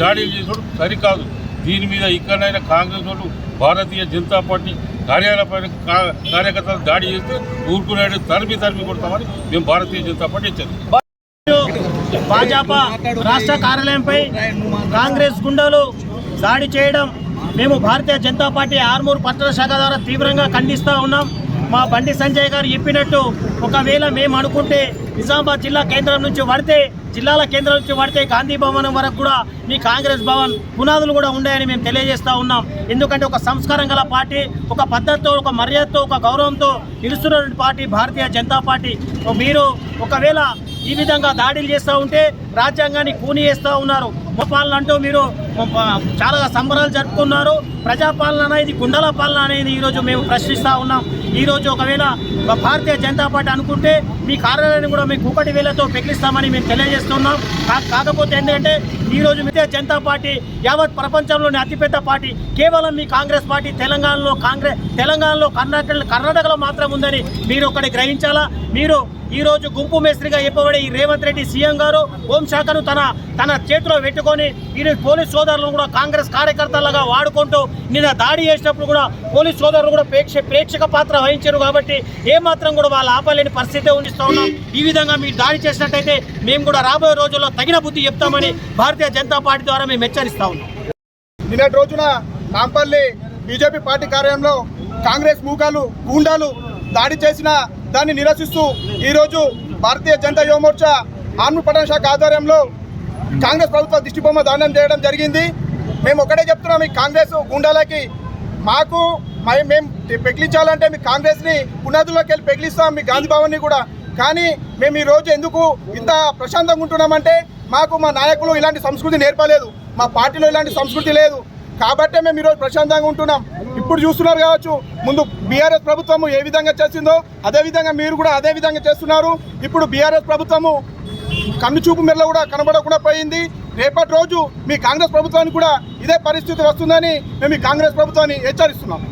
దాడి చేసుడు సరికాదు. దీని మీద ఇక్కడైనా కాంగ్రెస్ వాళ్ళు భారతీయ జనతా పార్టీ కార్యాలయపై కా- కార్యకర్తలు దాడి చేస్తే ఊరుకునేది తరిమి తరిమి కొడతామని మేము భారతీయ జనతా పార్టీ హెచ్చరిస్తాం. భాజపా రాష్ట్ర కార్యాలయంపై కాంగ్రెస్ గుండాలు దాడి చేయడం మేము భారతీయ జనతా పార్టీ ఆర్మూర్ పట్టణ శాఖ ద్వారా తీవ్రంగా ఖండిస్తూ ఉన్నాం. మా బండి సంజయ్ గారు చెప్పినట్టు ఒకవేళ మేము అనుకుంటే నిజామాబాద్ జిల్లా కేంద్రం నుంచి పడితే జిల్లాల కేంద్రం నుంచి పడితే గాంధీ భవనం వరకు కూడా మీ కాంగ్రెస్ భవన్ పునాదులు కూడా ఉన్నాయని మేము తెలియజేస్తూ ఉన్నాం. ఎందుకంటే ఒక సంస్కారం గల పార్టీ ఒక పద్ధతితో ఒక మర్యాదతో ఒక గౌరవంతో నిలుస్తున్నటువంటి పార్టీ భారతీయ జనతా పార్టీ. మీరు ఒకవేళ ఈ విధంగా దాడులు చేస్తూ ఉంటే రాజ్యాంగాన్ని కూని చేస్తూ ఉన్నారు. పాలన అంటూ మీరు చాలా సంబరాలు జరుపుకున్నారు. ప్రజాపాలన అనేది గుండల పాలన అనేది ఈరోజు మేము ప్రశ్నిస్తూ ఉన్నాం. ఈరోజు ఒకవేళ భారతీయ జనతా పార్టీ అనుకుంటే మీ కార్యాలయాన్ని కూడా మేము ఒకటి వేలతో పెకిలిస్తామని మేము తెలియజేస్తున్నాం. కా- కాకపోతే ఏంటంటే ఈరోజు భారతీయ జనతా పార్టీ యావత్ ప్రపంచంలోని అతిపెద్ద పార్టీ. కేవలం మీ కాంగ్రెస్ పార్టీ తెలంగాణలో కాంగ్రెస్ తెలంగాణలో కర్ణాటక కర్ణాటకలో మాత్రం ఉందని మీరు ఒకటి గ్రహించాలా? మీరు ఈరోజు గుంపు మేస్త్రిగా చెప్పబడే ఈ రేవంత్ రెడ్డి సీఎం గారు హోంశాఖను తన తన చేతిలో పెట్టుకొని ఈరోజు పోలీస్ సోదరులను కూడా కాంగ్రెస్ కార్యకర్తలుగా వాడుకుంటూ నిన్న దాడి చేసినప్పుడు కూడా పోలీస్ సోదరులు కూడా ప్రేక్ష ప్రేక్షక పాత్ర వహించారు కాబట్టి ఏమాత్రం కూడా వాళ్ళు ఆపలేని పరిస్థితి ఉండిస్తూ ఉన్నాం. ఈ విధంగా మీరు దాడి చేసినట్టయితే మేము కూడా రాబోయే రోజుల్లో తగిన బుద్ధి చెప్తామని భారతీయ జనతా పార్టీ ద్వారా మేము హెచ్చరిస్తా ఉన్నాం. నిన్నటి రోజున నాంపల్లి బీజేపీ పార్టీ కార్యాలయంలో కాంగ్రెస్ మూకాలు గూండాలు దాడి చేసిన దాన్ని నిరసిస్తూ ఈరోజు భారతీయ జనతా యువమోర్చా ఆర్మీ పట్టణ శాఖ ఆధ్వర్యంలో కాంగ్రెస్ ప్రభుత్వ దిష్టిబొమ్మ దానం చేయడం జరిగింది. మేము ఒకటే చెప్తున్నాం ఈ కాంగ్రెస్ గుండాలకి మాకు మేము పెగిలించాలంటే మీ కాంగ్రెస్ని పునాదుల్లోకి వెళ్ళి పెగిలిస్తాం మీ గాంధీ భవన్ని కూడా. కానీ మేము ఈ రోజు ఎందుకు ఇంత ప్రశాంతంగా ఉంటున్నామంటే మాకు మా నాయకులు ఇలాంటి సంస్కృతి నేర్పలేదు మా పార్టీలో ఇలాంటి సంస్కృతి లేదు. కాబట్టే మేము ఈరోజు ప్రశాంతంగా ఉంటున్నాం. ఇప్పుడు చూస్తున్నారు కావచ్చు ముందు బీఆర్ఎస్ ప్రభుత్వము ఏ విధంగా చేసిందో అదే విధంగా మీరు కూడా అదే విధంగా చేస్తున్నారు. ఇప్పుడు బీఆర్ఎస్ ప్రభుత్వము కన్ను చూపు మెల్ల కూడా కనబడకుండా పోయింది. రేపటి రోజు మీ కాంగ్రెస్ ప్రభుత్వానికి కూడా ఇదే పరిస్థితి వస్తుందని మేము ఈ కాంగ్రెస్ ప్రభుత్వాన్ని హెచ్చరిస్తున్నాం.